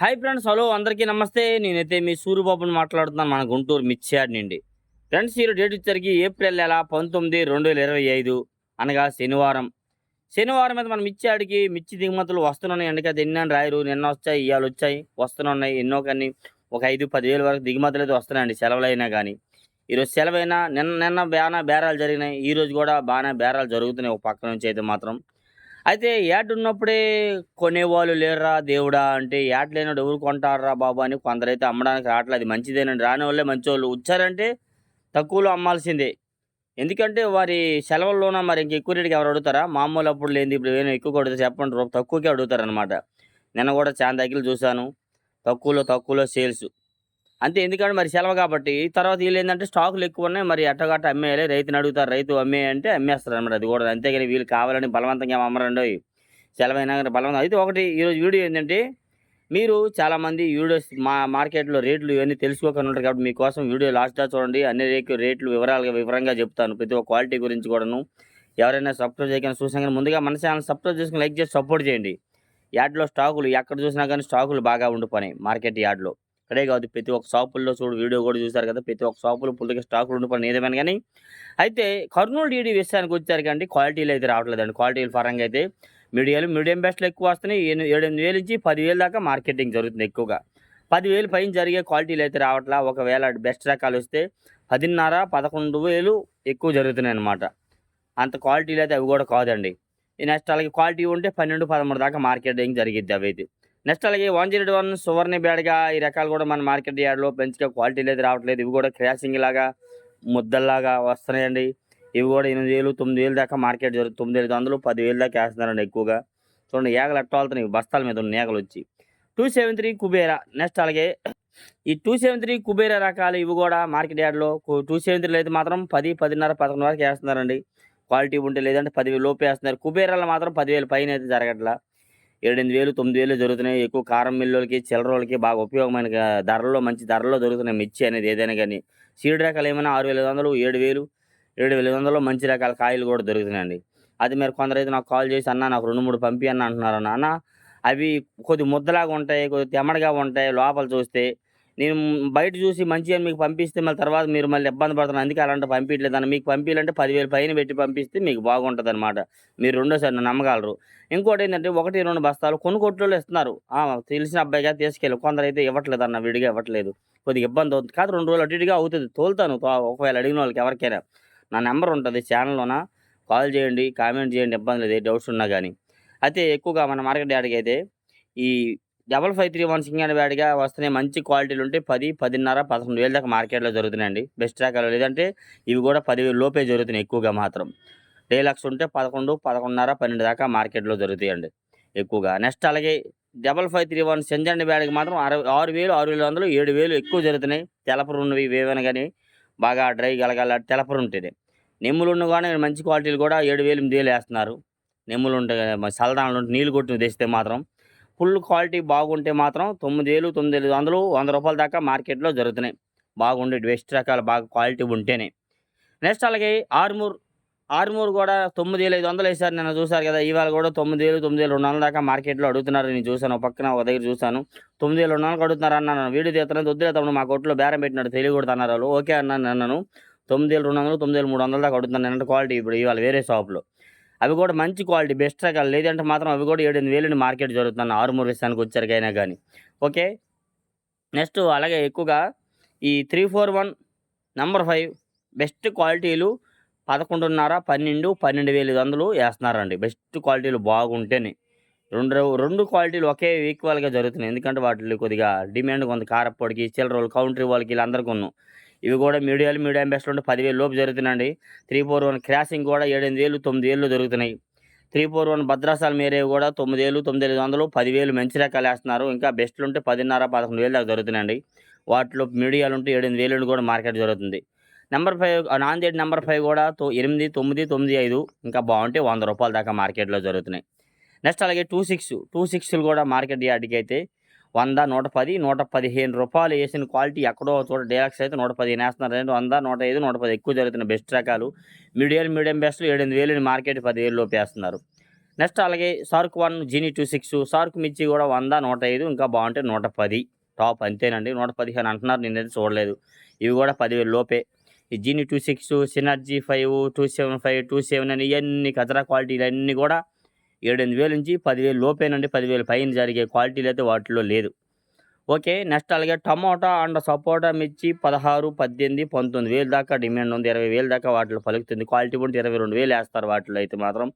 Hi friends hello అందరికీ నమస్తే. నేనైతే మీ సూర్యబాబుని మాట్లాడుతున్నాను. మన గుంటూరు మిర్చియాడ్ నుండి. ఫ్రెండ్స్ ఈరోజు డేట్ వచ్చరికి ఏప్రిల్ నెల పంతొమ్మిది రెండు వేల ఇరవై ఐదు. అనగా శనివారం. శనివారం అయితే మన మిర్చియాడికి మిర్చి దిగుమతులు వస్తున్నాయి. అండి అది ఎన్ని రాయరు నిన్న వచ్చాయి ఇవాళ వచ్చాయి వస్తున్నాయి ఎన్నో కానీ ఒక ఐదు పదివేల వరకు దిగుమతులు అయితే వస్తున్నాయండి సెలవులైనా కానీ. ఈరోజు సెలవైనా నిన్న నిన్న బాగా బేరాలు జరిగినాయి. ఈరోజు కూడా బాగానే బేరాలు జరుగుతున్నాయి ఒక పక్క నుంచి అయితే మాత్రం. అయితే యాడ్ ఉన్నప్పుడే కొనేవాళ్ళు లేరురా దేవుడా అంటే యాడ్ లేనప్పుడు ఎవరు కొంటారా బాబు అని కొందరైతే అమ్మడానికి రావట్లేదు అది మంచిదేనండి. రాని వాళ్ళే మంచి వాళ్ళు వచ్చారంటే తక్కువలో అమ్మాల్సిందే. ఎందుకంటే వారి సెలవుల్లోన మరి ఇంక ఎక్కువ రేటుకి ఎవరు అడుగుతారా? మామూలు అప్పుడు లేని ఇప్పుడు ఏమైనా ఎక్కువ కొడితే చెప్పండి. తక్కువకే అడుగుతారనమాట నేను నిన్న కూడా చాలా దగ్గర చూశాను. తక్కువలో తక్కువలో సేల్స్. అంతే. ఎందుకంటే మరి సెలవు కాబట్టి తర్వాత వీళ్ళు ఏంటంటే స్టాకులు ఎక్కువ ఉన్నాయి మరి ఎట్టగట్ట అమ్మేయాలి. రైతుని అడుగుతారు. రైతు అమ్మే అంటే అమ్మేస్తారు అనమాట అది కూడా అంతేగాని వీళ్ళు కావాలని బలవంతంగా ఏం అమ్మరండి సెలవైనా కానీ బలవంతం అయితే ఒకటి ఈరోజు వీడియో ఏంటంటే మీరు చాలామంది వీడియోస్ మా మార్కెట్లో రేట్లు ఇవన్నీ తెలుసుకోకుండా ఉంటారు కాబట్టి మీకోసం వీడియో లాస్ట్గా చూడండి. అన్ని రేట్లు రేట్లు వివరాలుగా వివరంగా చెప్తాను. ప్రతి ఒక్క క్వాలిటీ గురించి కూడాను. ఎవరైనా సబ్స్క్రైబ్ చేయకుండా చూసినా కానీ ముందుగా మన ఛానల్ సబ్స్క్రైబ్ చేసుకుని లైక్ చేసి సపోర్ట్ చేయండి. యాడ్లో స్టాకులు ఎక్కడ చూసినా కానీ స్టాకులు బాగా ఉండిపోయినాయి మార్కెట్ యార్డ్లో ఇక్కడే కాదు. ప్రతి ఒక్క షాపుల్లో చూడు వీడియో కూడా చూశారు కదా ప్రతి ఒక్క షాపులు పుల్లకి స్టాకులు ఉండిపోయిన ఏదేమైనా కానీ అయితే కర్నూలు డీడీ విషయానికి వచ్చారు అండి క్వాలిటీలు అయితే రావట్లేదండి. క్వాలిటీల పరంగా అయితే మీడియాలు మీడియం బెస్ట్లు ఎక్కువ వస్తున్నాయి. ఏడెనిమిది వేలు నుంచి పదివేలు దాకా మార్కెటింగ్ జరుగుతుంది ఎక్కువగా. పదివేలు పైన జరిగే క్వాలిటీలు అయితే రావట్లా. ఒకవేళ బెస్ట్ రకాలు వస్తే పదిన్నర పదకొండు వేలు ఎక్కువ జరుగుతున్నాయి అన్నమాట. అంత క్వాలిటీలు అయితే అవి కూడా కాదండి. ఈ నెక్స్ట్ అలాగే క్వాలిటీ ఉంటే పన్నెండు పదమూడు దాకా మార్కెటింగ్ జరిగిద్ది అవి అయితే. నెక్స్ట్ అలాగే వన్ జీరో వన్ సువర్ణ బ్యాడ్గా ఈ రకాలు కూడా మన మార్కెట్ యార్డ్లో పెంచుగా క్వాలిటీ అయితే రావట్లేదు. ఇవి కూడా క్రాసింగ్ లాగా ముద్దల్లాగా వస్తున్నాయండి. ఇవి కూడా ఎనిమిది వేలు తొమ్మిది వేలు దాకా మార్కెట్ జరుగుతుంది తొమ్మిది వేలు వందలు పదివేలు దాకా వేస్తున్నారండి ఎక్కువగా. చూడండి ఏగలు ఎట్ట వెళ్తున్నాయి బస్తాల మీద ఉన్న ఏగలు వచ్చి. Two seven three Kubera next అలాగే ఈ టూ సెవెన్ త్రీ కుబేరా రకాలు ఇవి కూడా మార్కెట్ యార్డ్లో టూ సెవెన్ త్రీలో అయితే మాత్రం పది పదిన్నర పదకొండు వరకు వేస్తున్నారండి. క్వాలిటీ ఉంటే లేదంటే పదివేలు లోపు వేస్తున్నారు. కుబేరాలో మాత్రం పదివేలు పైన అయితే జరగట్లా. ఏడెనిమిది వేలు తొమ్మిది వేలు జరుగుతున్నాయి. ఎక్కువ కారం మిల్లులకి చిల్లరోళ్ళకి బాగా ఉపయోగమైన ధరల్లో మంచి ధరల్లో దొరుకుతున్నాయి మిర్చి అనేది ఏదైనా కానీ. సీడ్ రకాలు ఏమైనా ఆరు వేల ఐదు వందలు ఏడు వేలు ఏడు వేల ఐదు వందలు మంచి రకాల కాయలు కూడా దొరుకుతున్నాయండి. అది మీరు కొందరైతే నాకు కాల్ చేసి అన్న నాకు రెండు మూడు పంపి అన్న అంటున్నారు. అన్న అన్న అవి కొద్ది ముద్దలాగా ఉంటాయి కొద్ది తెమ్మడిగా ఉంటాయి. లోపల చూస్తే నేను బయట చూసి మంచిగా మీకు పంపిస్తే మళ్ళీ తర్వాత మీరు మళ్ళీ ఇబ్బంది పడుతున్నారు. అందుకే అలాంటి పంపించలేదు మీకు పంపించాలంటే పదివేలు పైన పెట్టి పంపిస్తే మీకు బాగుంటుంది అనమాట మీరు రెండోసారి నన్ను నమ్మగలరు. ఇంకోటి ఏంటంటే ఒకటి రెండు బస్తాలు కొన్ని కొట్లో ఇస్తున్నారు తెలిసిన అబ్బాయిగా తీసుకెళ్ళి కొందరు అయితే ఇవ్వట్లేదు అన్న విడిగా ఇవ్వట్లేదు. కొద్దిగా ఇబ్బంది అవుతుంది. కాదు రెండు రోజులు అటు ఇటుగా అవుతుంది. తోలుతాను. ఒకవేళ అడిగిన వాళ్ళకి ఎవరికైనా. నా నెంబర్ ఉంటుంది ఛానల్లోన? కాల్ చేయండి కామెంట్ చేయండి. ఇబ్బంది లేదు. ఏ డౌట్స్ ఉన్నా కానీ అయితే ఎక్కువగా మన మార్కెట్ యార్డ్కి అయితే ఈ డబల్ ఫైవ్ త్రీ వన్ సింగ్ అనే బ్యాడ్గా వస్తున్నాయి మంచి క్వాలిటీలు ఉంటే పది పదిన్నర పదకొండు వేలు దాకా మార్కెట్లో జరుగుతున్నాయండి. బెస్ట్ రకాలు లేదంటే ఇవి కూడా పదివేలు లోపే జరుగుతున్నాయి ఎక్కువగా మాత్రం. డేలక్స్ ఉంటే పదకొండు పదకొండున్నర పన్నెండు దాకా మార్కెట్లో జరుగుతాయండి ఎక్కువగా. నెక్స్ట్ అలాగే డబల్ ఫైవ్ త్రీ వన్ సెంజండి బ్యాడ్కి మాత్రం అరవై ఆరు వేలు ఆరు వేల వందలు ఏడు వేలు ఎక్కువ జరుగుతున్నాయి. తెలపరు ఉన్నవి కానీ బాగా డ్రై గలగల తెలపరు ఉంటుంది నెమ్ములు ఉన్న కానీ మంచి క్వాలిటీలు కూడా ఏడు వేలు ఎనిమిది వేలు వేస్తున్నారు. నెమ్ములు ఉంటాయి సలదానాలు నీళ్ళు కొట్టిన తెస్తే మాత్రం ఫుల్ క్వాలిటీ బాగుంటే మాత్రం తొమ్మిది వేలు తొమ్మిది వేలు వందలు వంద రూపాయల దాకా మార్కెట్లో జరుగుతున్నాయి. బాగుండే బెస్ట్ రకాలు బాగా క్వాలిటీ ఉంటేనే. నెక్స్ట్ అలాగే ఆర్మూర్ ఆర్మూర్ కూడా తొమ్మిది వేలు ఐదు వందలు వేసారు నిన్న చూసారు కదా ఇవాళ కూడా తొమ్మిది వేలు తొమ్మిది వేలు రెండు వందల దాకా మార్కెట్లో అడుగుతున్నారు. నేను చూశాను ఒక పక్కన ఒక దగ్గర చూశాను. తొమ్మిది వేలు రెండు వందలకు అడుగుతున్నారు అన్నాను వీడియో తీస్తున్నా వద్దులే తమ్ముడు మా కొట్లో బేరం పెట్టినాడు తెలియకూడదు వాళ్ళు. ఓకే అన్నాను అన్నాను. తొమ్మిది వేలు రెండు వందలు తొమ్మిది వేలు మూడు వందల దాకా అడుగుతున్నాను నిన్న క్వాలిటీ ఇప్పుడు ఇవాళ వేరే షాప్లో. అవి కూడా మంచి క్వాలిటీ బెస్ట్ రకాలు లేదంటే మాత్రం అవి కూడా ఏడు వేలు మార్కెట్ జరుగుతున్నాను ఆరుమూరు విషయానికి వచ్చరికైనా కానీ ఓకే? నెక్స్ట్ అలాగే ఎక్కువగా ఈ three four one number five best క్వాలిటీలు పదకొండున్నర పన్నెండు పన్నెండు వేల ఐదు వందలు వేస్తున్నారండి. బెస్ట్ క్వాలిటీలు బాగుంటేనే. రెండు రెండు క్వాలిటీలు ఒకే ఈక్వల్గా జరుగుతున్నాయి. ఎందుకంటే వాటిలో కొద్దిగా డిమాండ్ కొంత కారప్పొడికి చిల్లర కౌంటరీ వాళ్ళకి వీళ్ళందరికీ ఉన్నాం ఇవి కూడా మీడియాలు మీడియం అంబాసిడర్ ఉంటే పదివేలు లోపు జరుగుతున్నాయండి. త్రీ ఫోర్ వన్ క్రాసింగ్ కూడా ఏడెనిమిది వేలు తొమ్మిది వేలు దొరుకుతున్నాయి త్రీ ఫోర్ వన్ భద్రాసాల మేరే కూడా తొమ్మిది వేలు తొమ్మిది ఐదు వందలు పదివేలు మంచి రకాలు వేస్తున్నారు. ఇంకా బెస్ట్లు ఉంటే పదిన్నర పదకొండు వేలు దాకా దొరుకుతున్నాయండి వాటిలో మీడియాలు ఉంటే ఏడెనిమిది వేలు కూడా మార్కెట్ జరుగుతుంది. Number five Nanded number five కూడా ఎనిమిది తొమ్మిది తొమ్మిది ఐదు ఇంకా బాగుంటే వంద రూపాయల దాకా మార్కెట్లో జరుగుతున్నాయి. నెక్స్ట్ అలాగే టూ సిక్స్ టూ సిక్స్లు కూడా మార్కెట్ యార్డ్కి అయితే వంద నూట పది నూట పదిహేను రూపాయలు వేసిన క్వాలిటీ ఎక్కడో చోట డీలక్స్ అయితే నూట పదిహేను వేస్తున్నారు. రెండు వంద నూట ఐదు నూట పది ఎక్కువ జరుగుతున్న బెస్ట్ రకాలు. మీడియం మీడియం బెస్ట్లు ఏడెనిమిది వేలు మార్కెట్ పదివేలు లోపు వేస్తున్నారు. నెక్స్ట్ అలాగే సార్క్ వన్ జీనీ టూ సిక్స్ సార్క్ మిర్చి కూడా వంద నూట ఐదు ఇంకా బాగుంటే నూట పది. టాప్ అంతేనండి. నూట పదిహేను అంటున్నారు. నేనైతే చూడలేదు. ఇవి కూడా పదివేలు లోపే. ఈ genie two six synergy five two seven five two seven అని ఇవన్నీ కచరా క్వాలిటీలు అన్నీ కూడా ఏడెనిమిది వేల నుంచి పదివేలు లోపేనండి పదివేలు పైన జరిగే క్వాలిటీలు అయితే వాటిలో లేదు. ఓకే నెక్స్ట్ అలాగే టమోటా అండ్ సపోటా మిర్చి పదహారు పద్దెనిమిది పంతొమ్మిది వేలు దాకా డిమాండ్ ఉంది. ఇరవై వేలు దాకా వాటిలో పలుకుతుంది. క్వాలిటీ ఉంటే ఇరవై రెండు వేలు వేస్తారు వాటిలో అయితే మాత్రం.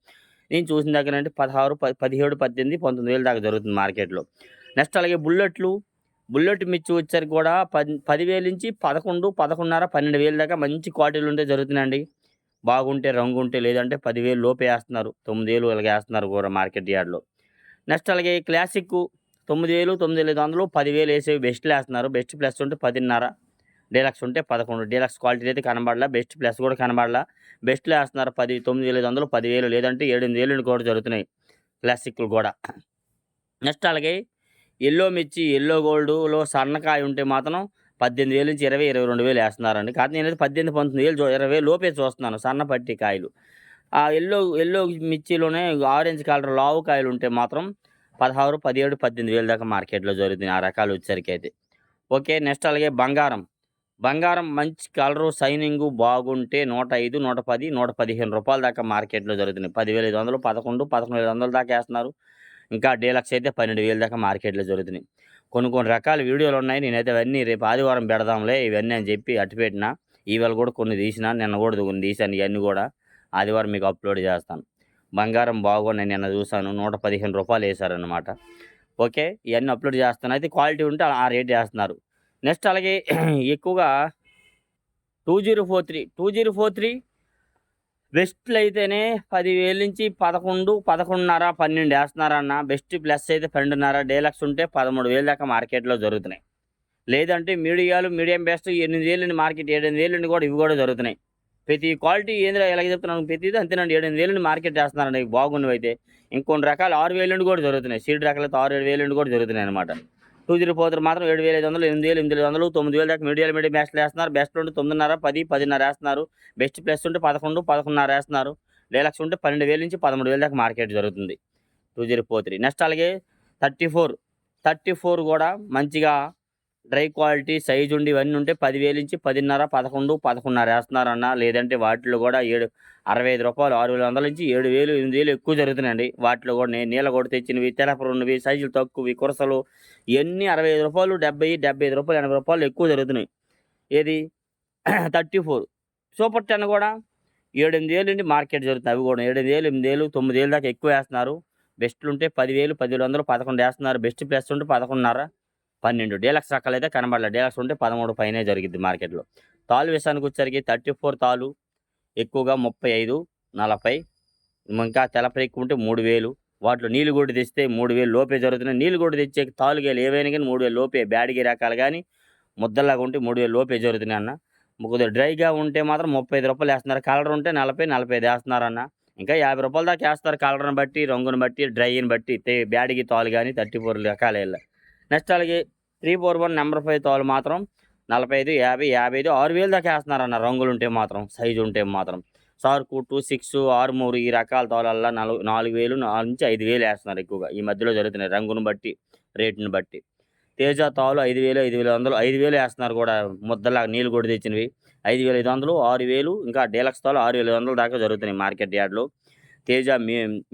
నేను చూసిన దగ్గర అంటే పదహారు పదిహేడు పద్దెనిమిది పంతొమ్మిది వేలు దాకా జరుగుతుంది మార్కెట్లో. నెక్స్ట్ అలాగే బుల్లెట్లు. బుల్లెట్ మిర్చి వచ్చరికి కూడా పది పదివేలు నుంచి పదకొండు పదకొండున్నర పన్నెండు వేలు దాకా మంచి క్వాలిటీలు ఉంటే జరుగుతుందండి బాగుంటే రంగు ఉంటే లేదంటే పదివేలు లోపే వేస్తున్నారు. తొమ్మిది వేలు అలాగే వేస్తున్నారు కూడా మార్కెట్ యార్డ్లో. నెక్స్ట్ అలాగే క్లాసిక్ తొమ్మిది వేలు తొమ్మిది వేల ఐదు వందలు పదివేలు వేసేవి బెస్ట్లు వేస్తున్నారు. బెస్ట్ ప్లస్ ఉంటే పదిన్నర డీలక్స్ ఉంటే పదకొండు. డీలక్స్ క్వాలిటీ అయితే కనబడలా. బెస్ట్ ప్లస్ కూడా కనబడలా. బెస్ట్లో వేస్తున్నారు పది తొమ్మిది వేల ఐదు వందలు పదివేలు లేదంటే ఏడెనిమిది వేలు కూడా జరుగుతున్నాయి క్లాసిక్లు కూడా. నెక్స్ట్ అలాగే ఎల్లో మిర్చి ఎల్లో గోల్డ్లో సన్నకాయ ఉంటే మాత్రం పద్దెనిమిది వేలు నుంచి ఇరవై ఇరవై రెండు వేలు వేస్తున్నారండి. కాదు నేనైతే పద్దెనిమిది పంతొమ్మిది వేలు ఇరవై వేలు లోపే చూస్తున్నాను. సన్న పట్టి కాయలు. ఆ ఎల్లో ఎల్లో మిర్చిలోనే ఆరెంజ్ కలర్ లావు కాయలు ఉంటే మాత్రం పదహారు పదిహేడు పద్దెనిమిది వేలు దాకా మార్కెట్లో జరుగుతుంది ఆ రకాలు వచ్చేసరికి అయితే. ఓకే నెక్స్ట్ అలాగే బంగారం. బంగారం మంచి కలరు సైనింగ్ బాగుంటే నూట ఐదు నూట పది నూట పదిహేను రూపాయల దాకా మార్కెట్లో జరుగుతున్నాయి. పదివేల ఐదు వందలు పదకొండు పదకొండు వేల వందల దాకా వేస్తున్నారు. ఇంకా డీలక్స్ అయితే పన్నెండు వేల దాకా మార్కెట్లో జరుగుతున్నాయి. కొన్ని కొన్ని రకాల వీడియోలు ఉన్నాయి. నేనైతే అవన్నీ రేపు ఆదివారం పెడదాంలే. ఇవన్నీ అని చెప్పి అట్టి పెట్టిన ఈవేళ కూడా కొన్ని తీసిన నిన్న కూడా కొన్ని తీసాను ఇవన్నీ కూడా. ఆదివారం మీకు అప్లోడ్ చేస్తాను. బంగారం బాగున్నాయి నిన్న చూసాను నూట పదిహేను రూపాయలు వేశారనమాట ఓకే ఇవన్నీ అప్లోడ్ చేస్తాను. అయితే క్వాలిటీ ఉంటే ఆ రేట్ చేస్తున్నారు. నెక్స్ట్ అలాగే ఎక్కువగా two zero four three two zero four three బెస్ట్లు అయితేనే పదివేల నుంచి పదకొండు పదకొండున్నర పన్నెండు వేస్తున్నారన్న బెస్ట్ ప్లస్ అయితే పన్నెండున్నర డేలక్స్ ఉంటే పదమూడు వేలు దాకా మార్కెట్లో జరుగుతున్నాయి. లేదంటే మీడియాలు మీడియం బెస్ట్ ఎనిమిది వేలు నుండి మార్కెట్ ఏడెనిమిది వేలు నుండి కూడా ఇవి కూడా జరుగుతున్నాయి. ప్రతి క్వాలిటీ ఏంద్రా ఎలా చెప్తున్నాను ప్రతిదీ అంతేనండి. ఏడెనిమిది వేలు నుండి మార్కెట్ చేస్తున్నారండి బాగున్నవి అయితే ఇంకొన్ని రకాలు ఆరు వేలు నుండి కూడా జరుగుతున్నాయి. సీడ్ రకాలతో ఆరు ఏడు వేలు నుండి కూడా జరుగుతున్నాయి అనమాట టూ జీరో ఫోర్ మాత్రం ఏడు వేల ఐదు వందలు ఎనిమిది వేలు ఎనిమిది వందలు తొమ్మిది వేల దాకా మీడియాలు మీడియం బెస్ట్లు వేస్తున్నారు. బెస్ట్ ఉంటే తొమ్మిదిన్నర పది పదిన్నర వేస్తున్నారు. బెస్ట్ ప్లస్ ఉంటే పదకొండు పదకొండున్నర వేస్తున్నారు. డీలక్స్ ఉంటే పన్నెండు వేల నుంచి పదమూడు వేల దాకా మార్కెట్ జరుగుతుంది. Two zero four three next అలాగే థర్టీ ఫోర్ థర్టీ ఫోర్ కూడా మంచిగా డ్రై క్వాలిటీ సైజ్ ఉండి ఇవన్నీ ఉంటే పదివేలు నుంచి పదిన్నర పదకొండు పదకొండున్నర వేస్తున్నారన్న. లేదంటే వాటిలో కూడా ఏడు అరవై ఐదు రూపాయలు ఆరు వేల వందల నుంచి ఏడు వేలు ఎనిమిది వేలు ఎక్కువ జరుగుతున్నాయండి. వాటిలో కూడా నేను నీళ్ళ కూడా తెచ్చినవి తెలపరున్నవి సైజులు తక్కువవి కురసలు ఇవన్నీ అరవై ఐదు రూపాయలు డెబ్బై డెబ్బై ఐదు రూపాయలు ఎనభై రూపాయలు ఎక్కువ జరుగుతున్నాయి. ఏది? Thirty four. సూపర్ టెన్ కూడా ఏడు ఎనిమిది వేలు నుండి మార్కెట్ జరుగుతుంది అవి కూడా ఏడు వేలు ఎనిమిది వేలు తొమ్మిది వేలు దాకా ఎక్కువ వేస్తున్నారు. బెస్ట్లు ఉంటే పదివేలు పదివేలు వందలు పదకొండు వేస్తున్నారు. బెస్ట్ ప్లస్ ఉంటే పదకొండున్నర. పన్నెండు డీలక్స్ రకాలు అయితే కనబడలే. డీలక్స్ ఉంటే పదమూడు పైనే జరిగింది మార్కెట్లో. తాలు విషయానికి వచ్చరికి థర్టీ ఫోర్ తాలు ఎక్కువగా ముప్పై ఐదు నలభై ఇంకా తెలపై ఎక్కువ ఉంటే మూడు వేలు. వాటిలో నీళ్ళు కూడా తెస్తే మూడు వేలు లోపే జరుగుతున్నాయి. నీళ్ళు కూడా తెచ్చే తాలుగేలు ఏవైనా కానీ మూడు వేలు లోపే. బ్యాడిగి రకాలు కానీ ముద్దలాగా ఉంటే మూడు వేలు లోపే జరుగుతున్నాయి అన్న. కొద్దిగా డ్రైగా ఉంటే మాత్రం ముప్పై ఐదు రూపాయలు వేస్తున్నారు. కలర్ ఉంటే నలభై నలభై ఐదు వేస్తున్నారు అన్న. ఇంకా యాభై రూపాయల దాకా వేస్తారు కలర్ని బట్టి రంగుని బట్టి డ్రైని బట్టి బ్యాడిగి తాలు కానీ థర్టీ ఫోర్ రకాలు నెక్స్ట్ అలాగే three four one number five తోలు మాత్రం నలభై ఐదు యాభై యాభై ఐదు ఆరు వేలు దాకా వేస్తున్నారు అన్న రంగులు ఉంటే మాత్రం సైజు ఉంటే మాత్రం. సార్కు టూ సిక్స్ ఆరు మూడు ఈ రకాల తోలల్లా నాలుగు నాలుగు వేలు నాలుగు నుంచి ఐదు వేలు వేస్తున్నారు ఎక్కువగా. ఈ మధ్యలో జరుగుతున్నాయి రంగును బట్టి రేటుని బట్టి. తేజ తాలు ఐదు వేలు ఐదు వేల వందలు ఐదు వేలు వేస్తున్నారు కూడా ముద్దలా నీళ్ళు కూడా తెచ్చినవి. ఐదు వేల ఐదు వందలు ఆరు వేలు ఇంకా డీలక్స్ తాలు ఆరు వేల వందల వందలు దాకా జరుగుతున్నాయి మార్కెట్ యార్డ్లో. తేజ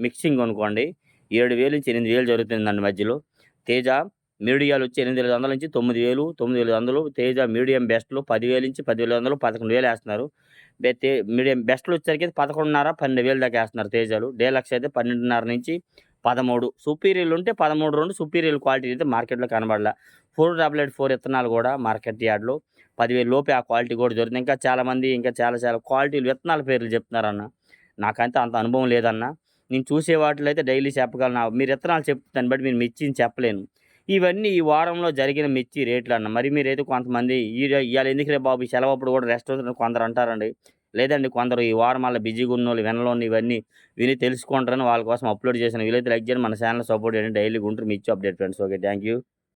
మిక్సింగ్ అనుకోండి ఏడు వేలు నుంచి ఎనిమిది వేలు జరుగుతుంది దాని మధ్యలో. తేజ మీడియాలు వచ్చి ఎనిమిది వేల వందల నుంచి తొమ్మిది వేలు తొమ్మిది వేల వందలు తేజ మీడియం బెస్ట్లు పదివేలు నుంచి పదివేల వందలు పదకొండు వేలు వేస్తున్నారు. మీడియం బెస్ట్లు వచ్చేసరికి పదకొండున్నర పన్నెండు వేలు దాకా వేస్తున్నారు తేజాలు. డేలక్స్ అయితే పన్నెండున్నర నుంచి పదమూడు. సుపీరియర్లు ఉంటే పదమూడు రెండు సుపీరియర్ క్వాలిటీ అయితే మార్కెట్లో కనబడలే. ఫోర్ టాబ్లెట్ ఎయిట్ ఫోర్ విత్తనాలు కూడా మార్కెట్ యార్డ్లో. పదివేలు లోపే ఆ క్వాలిటీ కూడా దొరుకుతుంది ఇంకా చాలామంది ఇంకా చాలా చాలా క్వాలిటీలు విత్తనాల పేర్లు చెప్తున్నారన్న. నాకంటే అంత అనుభవం లేదన్న. నేను చూసే వాటిలో అయితే డైలీ చెప్పగలను. మీరు విత్తనాలు చెప్తాను బట్టి మీరు మిర్చిని చెప్పలేను. ఇవన్నీ ఈ వారంలో జరిగిన మిర్చి రేట్లు అన్న. మరి మీరైతే కొంతమంది ఈ ఇవాళ ఎందుకు రే బాబు? ఈ సెలవు అప్పుడు కూడా రెస్ట్ అవుతున్న కొందరు అంటారండి. లేదండి కొందరు ఈ వారం అలా బిజీగా ఉన్న వాళ్ళు వినలోని ఇవన్నీ విని తెలుసుకుంటారని వాళ్ళ కోసం అప్లోడ్ చేసిన వీలైతే లైక్ చేయండి మన ఛానల్ సపోర్ట్ చేయండి. డైలీ గుంటూరు మిర్చి update friends okay thank you